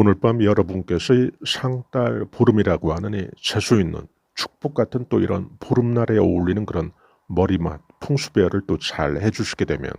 오늘 밤 여러분께서 이 상달 보름이라고 이 재수 있는 축복 같은 또 이런 보름날에 어울리는 그런 머리맛, 풍수배열을 또 잘 해주시게 되면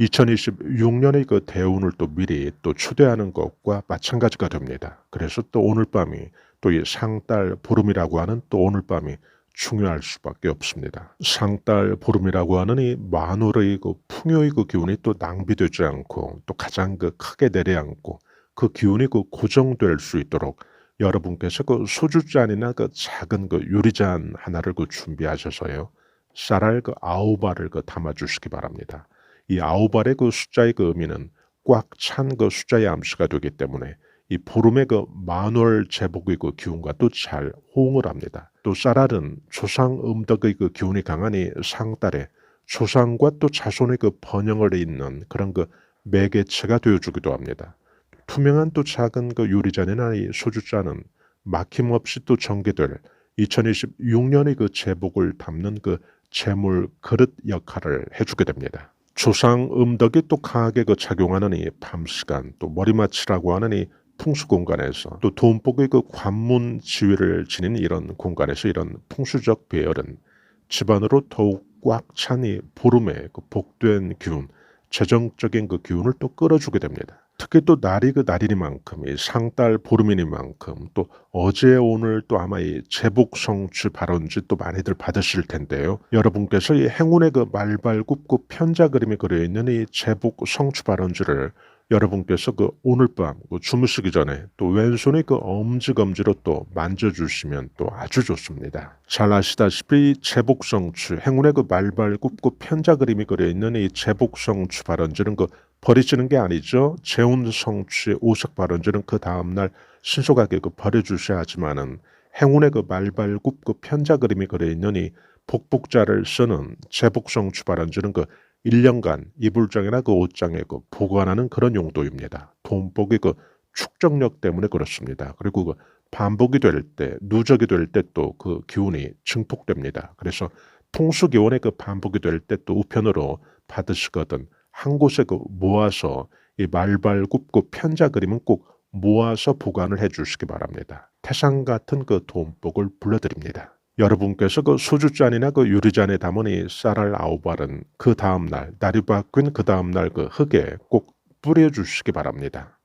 2026년의 그 대운을 또 미리 또 추대하는 것과 마찬가지가 됩니다. 그래서 또 오늘 밤이 또 이 상달 보름이라고 하는 또 오늘 밤이 중요할 수밖에 없습니다. 상달 보름이라고 하는 이 만월의 그 풍요의 그 기운이 또 낭비되지 않고 또 가장 그 크게 내려앉고 그 기운이 그 고정될 수 있도록 여러분께서 그 소주잔이나 그 작은 그 유리잔 하나를 그 준비하셔서요. 쌀알 그 아홉 알을 그 담아주시기 바랍니다. 이 아홉 알의 그 숫자의 그 의미는 꽉 찬 그 숫자의 암시가 되기 때문에 이 보름의 그 만월 제복의 그 기운과 또 잘 호응을 합니다. 또 쌀알은 조상 음덕의 그 기운이 이 상달에 조상과 또 자손의 그 번영을 잇는 그런 그 매개체가 되어주기도 합니다. 투명한 또 작은 그 유리잔이나 이 소주잔은 막힘없이 또 전개될 2026년의 그 제복을 담는 그 재물 그릇 역할을 해주게 됩니다. 조상 음덕이 또 강하게 그 작용하는 이 밤 시간 또 머리맡이라고 하는 이 풍수 공간에서 또 돈복의 그 관문 지위를 지닌 이런 공간에서 이런 풍수적 배열은 집안으로 더욱 꽉 찬 이 보름의 그 복된 기운, 재정적인 그 기운을 또 끌어주게 됩니다. 특히 또 날이 그 날이니만큼 이 상달 보름이니만큼 또 어제 오늘 또 아마 이 제복 성취 발언지 또 많이들 받으실 텐데요. 여러분께서 이 행운의 그 말발굽고 편자 그림이 그려 있는 이 제복 성취 발언지를 여러분께서 그 오늘 밤 그 주무시기 전에 또 왼손에 그 엄지검지로 또 만져주시면 또 아주 좋습니다. 잘 아시다시피 제복성추 행운의 그 말발 굽고 편자 그림이 그려 있는 이 제복성추 발언지는 그 버리시는 게 아니죠. 재운성취의 오색 발언지는 그 다음날 신속하게 그 버려주셔야 하지만은 행운의 그 말발굽 그 편자 그림이 그려 있는 이 복복자를 쓰는 제복성추 발언지는 그 1년간 이불장이나 그 옷장에 그 보관하는 그런 용도입니다. 돈복이 그 축적력 때문에 그렇습니다. 그리고 그 반복이 될 때, 누적이 될 때 또 그 기운이 증폭됩니다. 그래서 풍수 기운의 그 반복이 될 때 또 우편으로 받으시거든 한 곳에 그 모아서 이 말발 굽고 편자 그림은 꼭 모아서 보관을 해 주시기 바랍니다. 태산 같은 그 돈복을 불러드립니다. 여러분께서 그 소주잔이나 그 유리잔에 이 쌀알 아홉 알은 그 다음날 날이 바뀐 그 다음날 그 흙에 꼭 뿌려주시기 바랍니다.